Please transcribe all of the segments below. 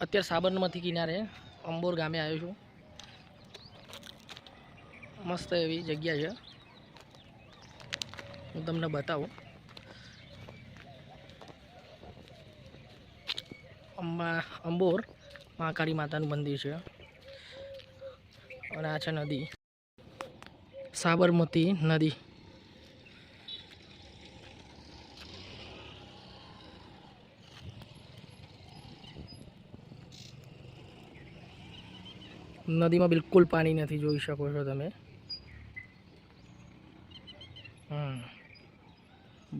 અત્યારે સાબરમતી કિનારે અંબોર ગામે આવ્યો છું. મસ્ત એવી જગ્યા છે. હું તમને બતાવું. અંબા, અંબોર મહાકાળી માતાનું મંદિર છે. અને આ છે નદી. સાબરમતી નદી. નદીમાં બિલકુલ પાણી નથી, જોઈ શકો છો તમે. હમ.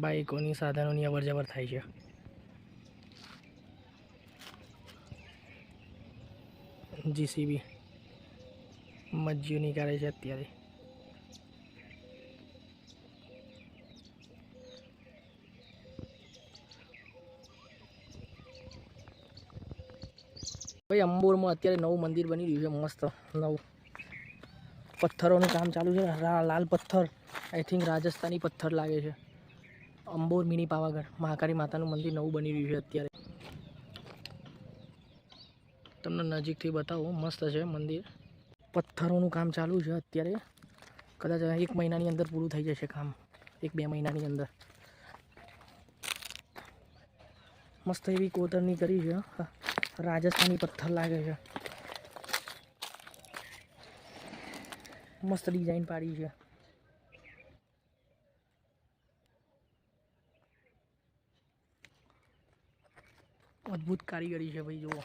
બાઇકોની સાધનોની અવર જવર થાય છે. જીસીબી મજ્જીઓ કરે છે અત્યારે. ભાઈ, અંબોરમાં અત્યારે નવું મંદિર બની રહ્યું છે, મસ્ત, નવું. પથ્થરોનું કામ ચાલુ છે લાલ પથ્થર. આઈ થિંક રાજસ્થાની પથ્થર લાગે છે. અંબોર મિની પાવાગઢ, મહાકાળી માતાનું મંદિર નવું બની રહ્યું છે અત્યારે. તમને નજીકથી બતાવું, મસ્ત છે મંદિર. પથ્થરોનું કામ ચાલુ છે અત્યારે. કદાચ એક મહિનાની અંદર પૂરું થઈ જશે કામ. એક બે મહિનાની અંદર. મસ્ત એવી કોતરણી કરી છે રાજસ્થાની પથ્થર લાગે છે. મસ્ત ડિઝાઇન પાડી છે. અદ્ભુત કારીગરી છે ભાઈ, જુઓ.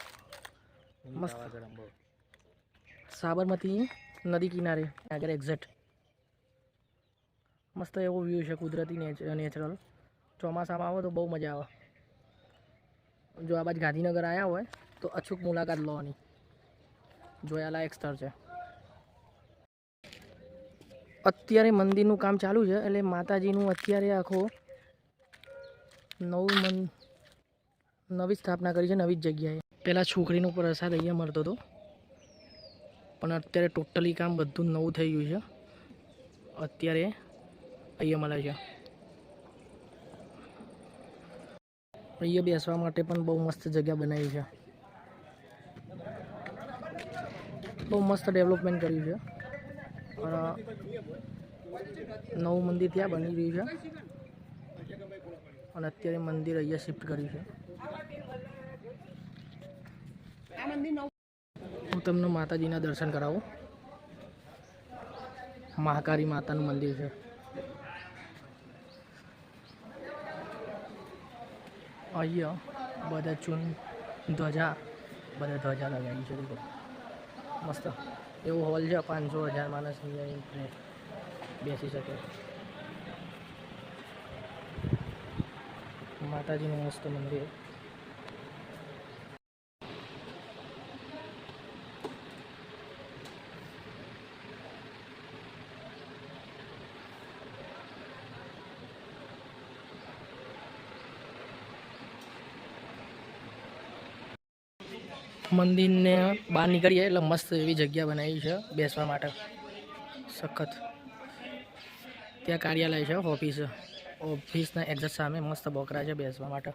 મસ્ત. સાબરમતી નદી કિનારે, આગળ એક્ઝેક્ટ મસ્ત એવો વ્યૂ છે કુદરતી નેચરલ ચોમાસામાં આવો તો બહુ મજા આવે. જો આ બાજુ ગાંધીનગર આવ્યા હોય તો અચૂક મુલાકાત લોવાની. જોયાલાયક સ્થળ છે. અત્યારે મંદિરનું કામ ચાલુ છે, એટલે માતાજીનું અત્યારે આખો નવું મન, નવી સ્થાપના કરી છે, નવી જ જગ્યાએ. પહેલાં છોકરીનો પ્રસાદ અહીંયા મળતો હતો. પણ અત્યારે ટોટલી કામ બધું નવું થઈ ગયું છે. અત્યારે અહીંયા મળે છે. અહીંયા બેસવા માટે પણ બહુ મસ્ત જગ્યા બનાવી છે. બહુ મસ્ત ડેવલપમેન્ટ કર્યું છે. અને નવું મંદિર ત્યાં બની રહ્યું છે. અને અત્યારે મંદિર અહીંયા શિફ્ટ કર્યું છે. હું તમને માતાજીના દર્શન કરાવું. મહાકાળી માતાનું મંદિર છે. અહીંયા બધા ચૂન ધ્વજા બધા ધ્વજા લગાવી છે મસ્ત. એવો હોલ છે પાંચસો હજાર માણસ અહીંયા બેસી શકે. માતાજીનું મસ્ત મંદિર. મંદિરને બહાર નીકળીએ એટલે મસ્ત એવી જગ્યા બનાવી છે બેસવા માટે. સખત. ત્યાં કાર્યાલય છે, ઓફિસ. ઓફિસના એક્ઝેક્ટ સામે મસ્ત બોકરા છે બેસવા માટે.